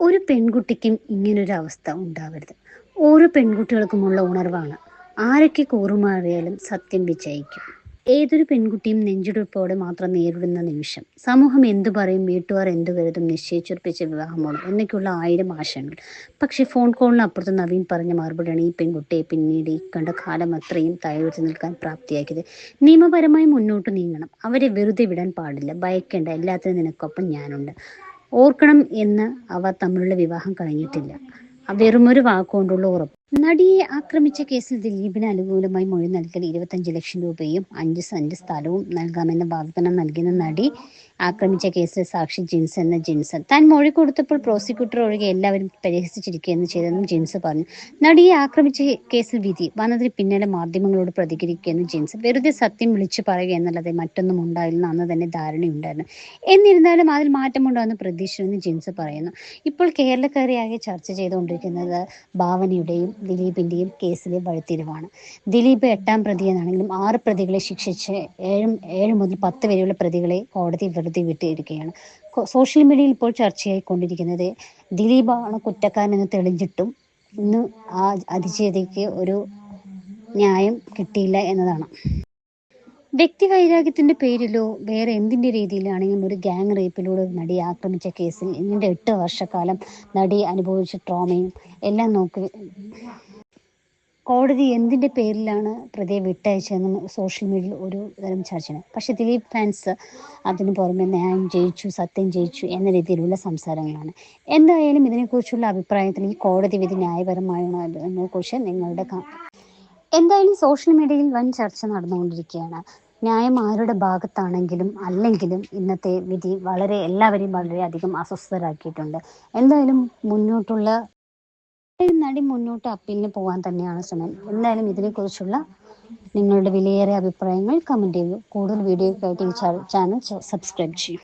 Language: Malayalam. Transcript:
ഒരു പെൺകുട്ടിക്കും ഇങ്ങനൊരു അവസ്ഥ ഉണ്ടാവരുത്. ഓരോ പെൺകുട്ടികൾക്കുമുള്ള ഉണർവാണ്. ആരൊക്കെ കൂറുമാറിയാലും സത്യം വിജയിക്കും. ഏതൊരു പെൺകുട്ടിയും നെഞ്ചുടുപ്പോടെ മാത്രം നേരിടുന്ന നിമിഷം. സമൂഹം എന്തു പറയും വീട്ടുകാർ എന്തു കരുതും നിശ്ചയിച്ചുറപ്പിച്ച വിവാഹമാണ് എന്നൊക്കെയുള്ള ആയിരം ആശയങ്ങൾ. പക്ഷേ ഫോൺ കോളിനപ്പുറത്ത് നവീൻ പറഞ്ഞ മറുപടിയാണ് ഈ പെൺകുട്ടിയെ പിന്നീട് ഈ കണ്ട കാലം അത്രയും തയ്യാറെടുത്ത് നിൽക്കാൻ പ്രാപ്തിയാക്കിയത്. നിയമപരമായി മുന്നോട്ട് നീങ്ങണം. അവരെ വെറുതെ വിടാൻ പാടില്ല. ഭയക്കേണ്ട. എല്ലാത്തിനും നിനക്കൊപ്പം ഞാനുണ്ട്. ഓർക്കണം എന്ന് അവ തമ്മിലുള്ള വിവാഹം കഴിഞ്ഞിട്ടില്ല. വെറുമൊരു വാക്കുകൊണ്ടുള്ള ഉറപ്പ്. നടിയെ ആക്രമിച്ച കേസിൽ ദിലീപിന് അനുകൂലമായി മൊഴി നൽകൽ ഇരുപത്തഞ്ച് ലക്ഷം രൂപയും അഞ്ച് സെന്റ് സ്ഥലവും നൽകാമെന്ന വാഗ്ദാനം നൽകിയ നടി ആക്രമിച്ച കേസിൽ സാക്ഷി ജിൻസ് എന്ന ജിൻസൺ താൻ മൊഴി കൊടുത്തപ്പോൾ പ്രോസിക്യൂട്ടർ ഒഴികെ എല്ലാവരും പരിഹസിച്ചിരിക്കുകയെന്ന് ചെയ്തെന്നും ജിൻസ് പറഞ്ഞു. നടിയെ ആക്രമിച്ച കേസിൽ വിധി. വന്നതിന് പിന്നാലെ മാധ്യമങ്ങളോട് പ്രതികരിക്കുകയെന്ന് ജിൻസ്. വെറുതെ സത്യം വിളിച്ചു പറയുക എന്നല്ലാതെ മറ്റൊന്നും ഉണ്ടായില്ലെന്ന് അന്ന് തന്നെ ധാരണയുണ്ടായിരുന്നു. എന്നിരുന്നാലും അതിൽ മാറ്റമുണ്ടാകുന്ന പ്രതീക്ഷയെന്ന് ജിൻസ് പറയുന്നു. ഇപ്പോൾ കേരളക്കാരെയാകെ ചർച്ച ചെയ്തുകൊണ്ടിരിക്കുന്നത് ഭാവനയുടെയും ദിലീപിന്റെയും കേസിലെ വഴിത്തിരിവാണ്. ദിലീപ് എട്ടാം പ്രതിയെന്നാണെങ്കിലും ആറ് പ്രതികളെ ശിക്ഷിച്ച് ഏഴും ഏഴ് മുതൽ പത്ത് വരെയുള്ള പ്രതികളെ കോടതി വെറുതെ വിട്ടിരിക്കുകയാണ്. സോഷ്യൽ മീഡിയയിൽ ഇപ്പോൾ ചർച്ചയായി കൊണ്ടിരിക്കുന്നത് ദിലീപാണ് കുറ്റക്കാരനെന്ന് തെളിഞ്ഞിട്ടും ഇന്ന് ആ അതിജീവിതയ്ക്ക് ഒരു ന്യായം കിട്ടിയില്ല എന്നതാണ്. വ്യക്തി വൈരാഗ്യത്തിന്റെ പേരിലോ വേറെ എന്തിന്റെ രീതിയിലാണെങ്കിലും ഒരു ഗാങ് റേപ്പിലൂടെ നടിയെ ആക്രമിച്ച കേസിൽ ഇതിന്റെ എട്ട് വർഷക്കാലം നടി അനുഭവിച്ച ട്രോമയും എല്ലാം നോക്കി കോടതി എന്തിന്റെ പേരിലാണ് പ്രതിയെ വിട്ടയച്ചതെന്ന് സോഷ്യൽ മീഡിയയിൽ ഒരു തരം ചർച്ചയാണ് പക്ഷെ ദിലീപ് ഫാൻസ് അതിന് പുറമെ ന്യായം ജയിച്ചു സത്യം ജയിച്ചു എന്ന രീതിയിലുള്ള സംസാരങ്ങളാണ്. എന്തായാലും ഇതിനെക്കുറിച്ചുള്ള അഭിപ്രായത്തിൽ ഈ കോടതി വിധി ന്യായപരമാണോ എന്നതിനെക്കുറിച്ച് നിങ്ങളുടെ എന്തായാലും സോഷ്യൽ മീഡിയയിൽ വൻ ചർച്ച നടന്നുകൊണ്ടിരിക്കുകയാണ്. ന്യായം ആരുടെ ഭാഗത്താണെങ്കിലും അല്ലെങ്കിലും ഇന്നത്തെ വിധി വളരെ എല്ലാവരെയും വളരെയധികം അസ്വസ്ഥരാക്കിയിട്ടുണ്ട്. എന്തായാലും മുന്നോട്ടുള്ള നടി മുന്നോട്ട് അപ്പീലിന് പോകാൻ തന്നെയാണ് ശ്രമം. എന്തായാലും ഇതിനെക്കുറിച്ചുള്ള നിങ്ങളുടെ വിലയേറിയ അഭിപ്രായങ്ങൾ കമന്റ് ചെയ്യൂ. കൂടുതൽ ഈ ചാനൽ സബ്സ്ക്രൈബ് ചെയ്യും.